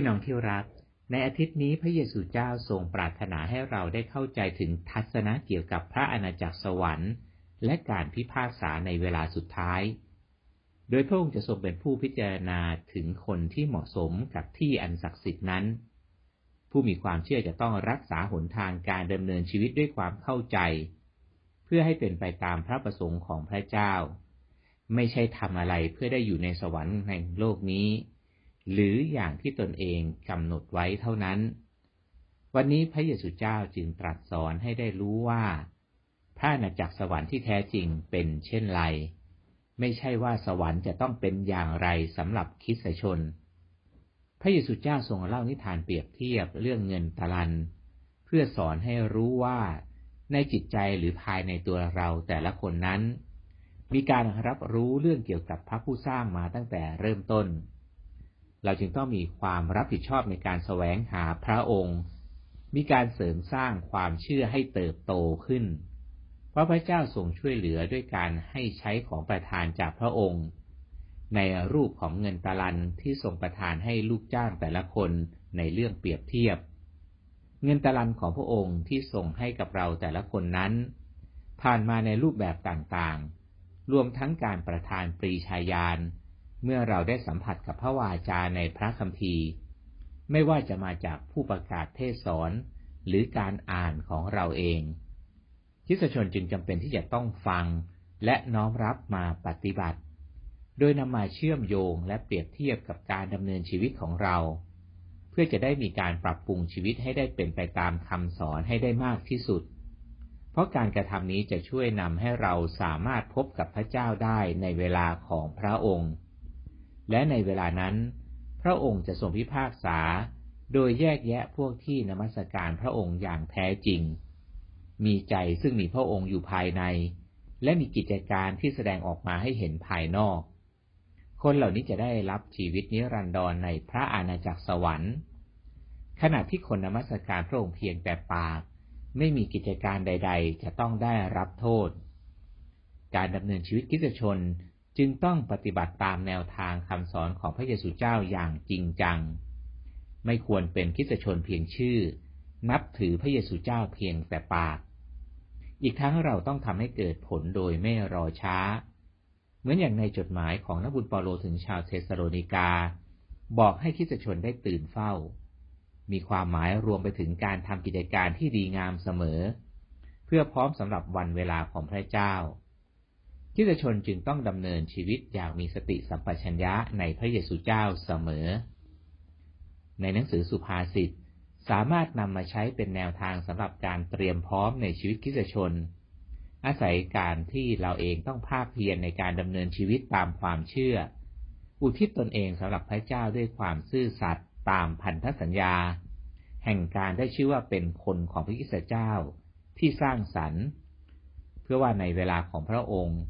พี่น้องที่รัก ในอาทิตย์นี้พระเยซูเจ้าทรงปรารถนาให้เราได้เข้าใจถึงทัศนะเกี่ยวกับพระอาณาจักรสวรรค์ และการพิพากษาในเวลาสุดท้าย โดยพระองค์จะทรงเป็นผู้พิจารณาถึงคนที่เหมาะสมกับที่อันศักดิ์สิทธิ์นั้น ผู้มีความเชื่อจะต้องรักษาหนทางการดำเนินชีวิตด้วยความเข้าใจ เพื่อให้เป็นไปตามพระประสงค์ของพระเจ้า ไม่ใช่ทำอะไรเพื่อได้อยู่ในสวรรค์แห่งโลกนี้ หรืออย่างที่ตนเองกำหนดไว้เท่านั้น วันนี้พระเยซูเจ้าจึงตรัสสอนให้ได้รู้ว่า พระนาจักรสวรรค์ที่แท้จริงเป็นเช่นไร ไม่ใช่ว่าสวรรค์จะต้องเป็นอย่างไรสำหรับคิดชน พระเยซูเจ้าทรงเล่านิทานเปรียบเทียบเรื่องเงินตะลัน เพื่อสอนให้รู้ว่าในจิตใจหรือภายในตัวเราแต่ละคนนั้น มีการรับรู้เรื่องเกี่ยวกับพระผู้สร้างมาตั้งแต่เริ่มต้น เราจึงต้องมีความรับผิดชอบในการแสวงหาพระองค์ มีการเสริมสร้างความเชื่อให้เติบโตขึ้น เพราะพระเจ้าทรงช่วยเหลือด้วยการให้ใช้ของประทานจากพระองค์ ในรูปของเงินตะลันที่ทรงประทานให้ลูกจ้างแต่ละคนในเรื่องเปรียบเทียบ เงินตะลันของพระองค์ที่ทรงให้กับเราแต่ละคนนั้น ผ่านมาในรูปแบบต่างๆ รวมทั้งการประทานปรีชาญาณ เมื่อเราได้สัมผัสกับพระวาจาในพระคัมภีร์ ไม่ว่าจะมาจากผู้ประกาศเทศสอนหรือการอ่านของเราเองคิสชนจึงจำเป็นที่จะต้องฟังและน้อมรับมาปฏิบัติ โดยนำมาเชื่อมโยงและเปรียบเทียบกับการดำเนินชีวิตของเรา เพื่อจะได้มีการปรับปรุงชีวิตให้ได้เป็นไปตามคำสอนให้ได้มากที่สุด เพราะการกระทำนี้จะช่วยนำให้เราสามารถพบกับพระเจ้าได้ในเวลาของพระองค์ และในเวลานั้น พระองค์จะทรงพิพากษา โดยแยกแยะพวกที่นมัสการพระองค์อย่างแท้จริง มีใจซึ่งมีพระองค์อยู่ภายใน และมีกิจการที่แสดงออกมาให้เห็นภายนอก คนเหล่านี้จะได้รับชีวิตนิรันดรในพระอาณาจักรสวรรค์ ขณะที่คนนมัสการพระองค์เพียงแต่ปาก ไม่มีกิจการใด ๆ จะต้องได้รับโทษ การดำเนินชีวิตกิจชน จึงต้องปฏิบัติตามแนวทางคำสอนของพระเยซูเจ้าอย่างจริงจัง ไม่ควรเป็นคิสชนเพียงชื่อ นับถือพระเยซูเจ้าเพียงแต่ปาก อีกทั้งเราต้องทำให้เกิดผลโดยไม่รอช้า เหมือนอย่างในจดหมายของนักบุญเปาโลถึงชาวเทสโลนิกา บอกให้คิสชนได้ตื่นเฝ้า มีความหมายรวมไปถึงการทำกิจการที่ดีงามเสมอ เพื่อพร้อมสำหรับวันเวลาของพระเจ้า คิดชนจึงต้องดำเนินชีวิตอย่างมีสติสัมปชัญญะในพระเยซูเจ้าเสมอ ในหนังสือสุภาษิตสามารถนำมาใช้เป็นแนวทางสำหรับการเตรียมพร้อมในชีวิตคิดชน อาศัยการที่เราเองต้องภาคเพียรในการดำเนินชีวิตตามความเชื่อ อุทิศตนเองสำหรับพระเจ้าด้วยความซื่อสัตย์ตามพันธสัญญา แห่งการได้ชื่อว่าเป็นคนของพระคิดเจ้าที่สร้างสรรค์ เพื่อว่าในเวลาของพระองค์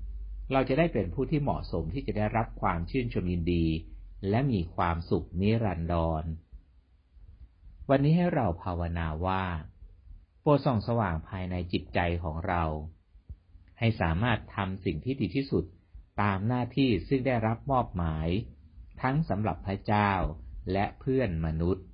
เราจะได้เป็นผู้ที่เหมาะสมที่จะได้รับความชื่นชมยินดี และมีความสุขนิรันดร วันนี้ให้เราภาวนาว่า โปรดส่องสว่างภายในจิตใจของเรา ให้สามารถทำสิ่งที่ดีที่สุดตามหน้าที่ซึ่งได้รับมอบหมาย ทั้งสำหรับพระเจ้าและเพื่อนมนุษย์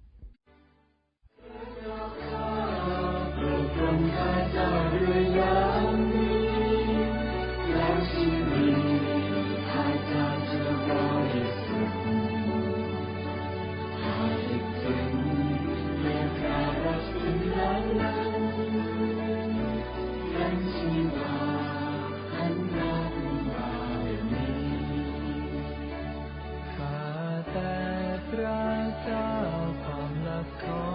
Oh.